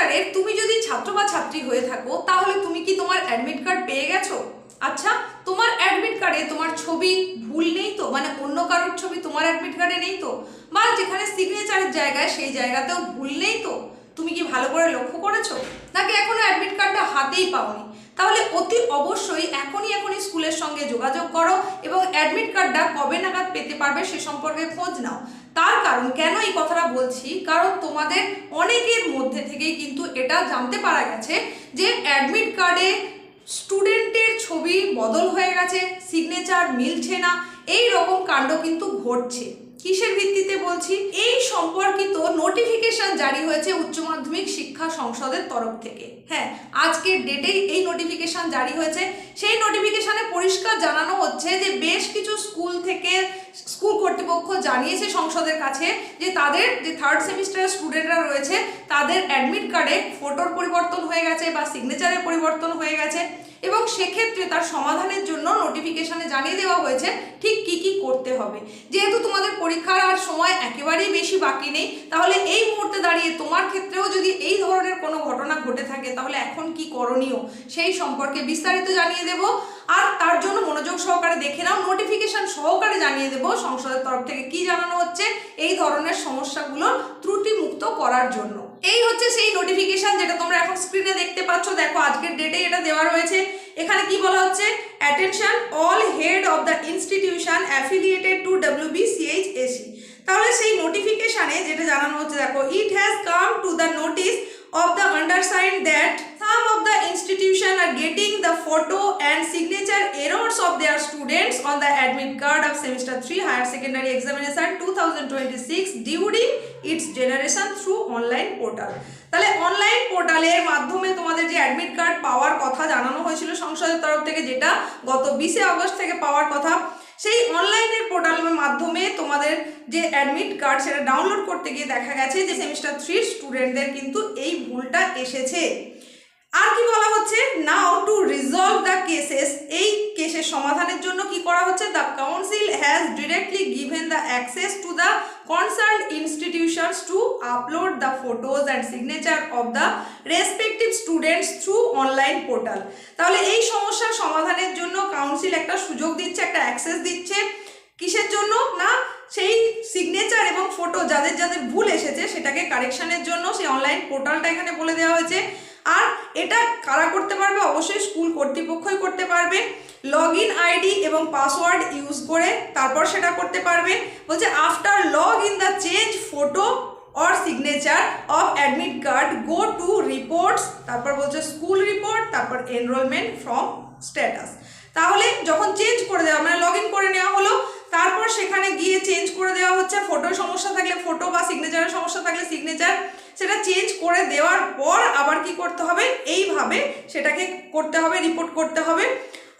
সেমিস্টারের তুমি যদি ছাত্র বা ছাত্রী হয়ে থাকো, তাহলে তুমি কি তোমার অ্যাডমিট কার্ড পেয়ে গেছো? আচ্ছা তোমার অ্যাডমিট কার্ডে তোমার ছবি ভুল নেই তো? মানে অন্য কারোর ছবি তোমার অ্যাডমিট কার্ডে নেই তো? বা যেখানে সিগনেচারের জায়গায়, সেই জায়গাতেও ভুল নেই তো? তুমি কি ভালো করে লক্ষ্য করেছ? কার্ডটা পাওনি। তাহলে অতি অবশ্যই এখনই এখনই স্কুলের সঙ্গে যোগাযোগ করো এবং অ্যাডমিট কার্ডটা কবে নাগাদ পেতে পারবে সে সম্পর্কে খোঁজ নাও। তার কারণ কেন এই কথাটা বলছি? কারণ তোমাদের অনেকের মধ্যে থেকেই কিন্তু এটা জানতে পারা গেছে যে অ্যাডমিট কার্ডে স্টুডেন্টের ছবি বদল হয়ে গেছে সিগনেচার মিলছে না, এই রকম কাণ্ড কিন্তু ঘটছে। কিসের ভিত্তিতে বলছি? এই সম্পর্কিত নোটিফিকেশন জারি হয়েছে উচ্চ মাধ্যমিক সংসদের তরফ থেকে। হ্যাঁ আজকের ডেটেই এই নোটিফিকেশান জারি হয়েছে। সেই নোটিফিকেশানে পরিষ্কার জানানো হচ্ছে যে বেশ কিছু স্কুল থেকে স্কুল কর্তৃপক্ষ জানিয়েছে সংসদের কাছে যে তাদের যে থার্ড সেমিস্টারের স্টুডেন্টরা রয়েছে, তাদের অ্যাডমিট কার্ডে ফটোর পরিবর্তন হয়ে গেছে বা সিগনেচারের পরিবর্তন হয়ে গেছে। এবং সেক্ষেত্রে তার সমাধানের জন্য নোটিফিকেশানে জানিয়ে দেওয়া হয়েছে, ঠিক কি কি করতে হবে। যেহেতু তোমাদের পরীক্ষার আর সময় একেবারেই বেশি বাকি নেই, তাহলে এই মুহূর্তে দাঁড়িয়ে তোমার ক্ষেত্রেও যদি এই ধরনের কোনো ঘটনা ঘটে থাকে, তাহলে এখন কি করণীয় সেই সম্পর্কে বিস্তারিত জানিয়ে দেব। আর তার জন্য মনোযোগ সহকারে দেখে নাও নোটিফিকেশন সহকারে জানিয়ে দেব সংসদের তরফ থেকে কি জানানো হচ্ছে, এই ধরনের সমস্যাগুলো ত্রুটিমুক্ত করার জন্য। এই হচ্ছে সেই নোটিফিকেশন যেটা তোমরা এখন স্ক্রিনে দেখতে পাচ্ছ। দেখো, আজকের ডেটে এটা দেওয়া রয়েছে। এখানে কি বলা হচ্ছে? Attention all head of the institution affiliated to WBCHSE তাহলে সেই নোটিফিকেশানে যেটা জানানো হচ্ছে, দেখো it has come to the notice of the undersign that some of the institution are getting the photo and signature errors of their students on the admit card of semester 3 higher secondary examination 2026 during its generation through online portal তাহলে online পোর্টালের মাধ্যমে তোমাদের যে admit card পাওয়ার কথা জানানো হয়েছিল সংসদের তরফ থেকে যেটা গত বিশে আগস্ট থেকে পাওয়ার কথা সেই অনলাইনের পোর্টালের মাধ্যমে তোমাদের যে অ্যাডমিট কার্ড সেটা ডাউনলোড করতে গিয়ে দেখা গেছে যে সেমিস্টার থ্রির স্টুডেন্টদের কিন্তু এই ভুলটা এসেছে আর কি বলা হচ্ছে? Now to resolve the cases এই কেসের সমাধানের জন্য কি করা হচ্ছে? The council has directly given the access to the concern institutions to upload the photos and signature of the respective students through online portal তাহলে এই সমস্যার সমাধানের জন্য কাউন্সিল একটা সুযোগ দিচ্ছে, একটা অ্যাক্সেস দিচ্ছে। কিসের জন্য? না, সেই সিগনেচার এবং ফটো যাদের যাদের ভুল এসেছে, সেটাকে কারেকশানের জন্য সেই অনলাইন পোর্টালটা এখানে বলে দেওয়া হয়েছে। এটা কারা করতে পারবে? অবশ্যই স্কুল কর্তৃপক্ষই করতে পারবে। লগ ইন আইডি এবং পাসওয়ার্ড ইউজ করে তারপর সেটা করতে পারবে। বলছে after log in the change photo or signature of admit card go to reports তারপর বলছে স্কুল রিপোর্ট তারপর এনরোলমেন্ট ফ্রম স্ট্যাটাস তাহলে যখন চেঞ্জ করে দেওয়া মানে লগ ইন করে নেওয়া হলো, তারপর সেখানে গিয়ে চেঞ্জ করে দেওয়া হচ্ছে। ফটোর সমস্যা থাকলে ফটো বা সিগনেচারের সমস্যা থাকলে সিগনেচার করে দেওয়ার পর আবার কি করতে হবে? এইভাবে সেটাকে করতে হবে রিপোর্ট করতে হবে।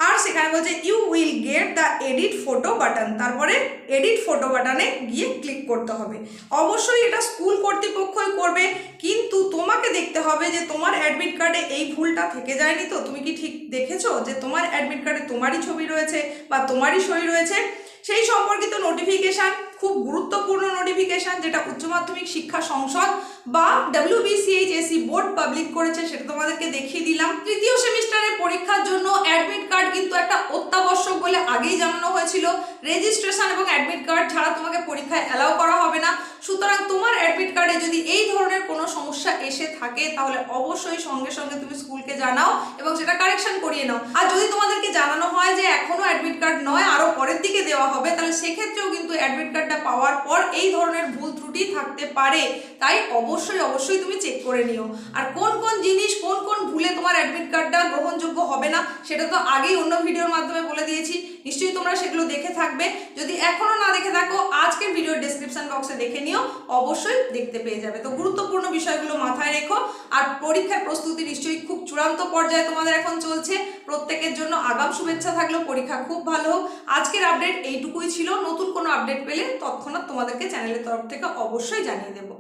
আর সেখানে বলছে you will get the edit photo button তারপরে এডিট ফটো বাটনে গিয়ে ক্লিক করতে হবে। অবশ্যই এটা স্কুল কর্তৃপক্ষই করবে, কিন্তু তোমাকে দেখতে হবে যে তোমার অ্যাডমিট কার্ডে এই ভুলটা থেকে যায়নি তো। তুমি কি ঠিক দেখেছ যে তোমার অ্যাডমিট কার্ডে তোমারই ছবি রয়েছে বা তোমারই সই রয়েছে? সেই সম্পর্কিত নোটিফিকেশান খুব গুরুত্বপূর্ণ নোটিফিকেশান যেটা উচ্চ মাধ্যমিক শিক্ষা সংসদ বা ডাব্লিউবিসিএইচএসি বোর্ড পাবলিক করেছে, সেটা তোমাদেরকে দেখিয়ে দিলাম। তৃতীয় সেমিস্টারের পরীক্ষার জন্য অ্যাডমিট কার্ড কিন্তু একটা অত্যাবশ্যক বলে আগেই জানানো হয়েছিল। রেজিস্ট্রেশন এবং অ্যাডমিট কার্ড ছাড়া তোমাকে পরীক্ষায় অ্যালাউ করা হবে না। সুতরাং তোমার অ্যাডমিট কার্ডে যদি এই ধরনের সমস্যা এসে থাকে, তাহলে অবশ্যই সঙ্গে সঙ্গে তুমি স্কুলকে জানাও এবং সেটা কারেকশন করিয়ে নাও। আর যদি তোমাদেরকে জানানো হয় যে এখনও অ্যাডমিট কার্ড নয় আরও পরের দিকে দেওয়া হবে, তাহলে সেক্ষেত্রেও কিন্তু অ্যাডমিট কার্ডটা পাওয়ার পর এই ধরনের ভুল ত্রুটি থাকতে পারে। তাই অবশ্যই অবশ্যই তুমি চেক করে নিও। আর কোন কোন জিনিস, কোন কোন ভুলে তোমার অ্যাডমিট কার্ডটা গ্রহণযোগ্য হবে না, সেটা তো আগেই অন্য ভিডিওর মাধ্যমে বলে দিয়েছি। নিশ্চয়ই তোমরা সেগুলো দেখে থাকবে। যদি এখনও না দেখে থাকো, আজকের ডেসক্রিপশন বক্সে দেখে নিও, অবশ্যই দেখতে পেয়ে যাবে। তো গুরুত্বপূর্ণ বিষয়গুলো মাথায় রেখো। আর পরীক্ষার প্রস্তুতি নিশ্চয়ই খুব চূড়ান্ত পর্যায়ে তোমাদের এখন চলছে। প্রত্যেকের জন্য আগাম শুভেচ্ছা থাকলেও পরীক্ষা খুব ভালো হোক। আজকের আপডেট এইটুকুই ছিল। নতুন কোনো আপডেট পেলে তৎক্ষণাৎ তোমাদেরকে চ্যানেলের তরফ থেকে অবশ্যই জানিয়ে দেবো।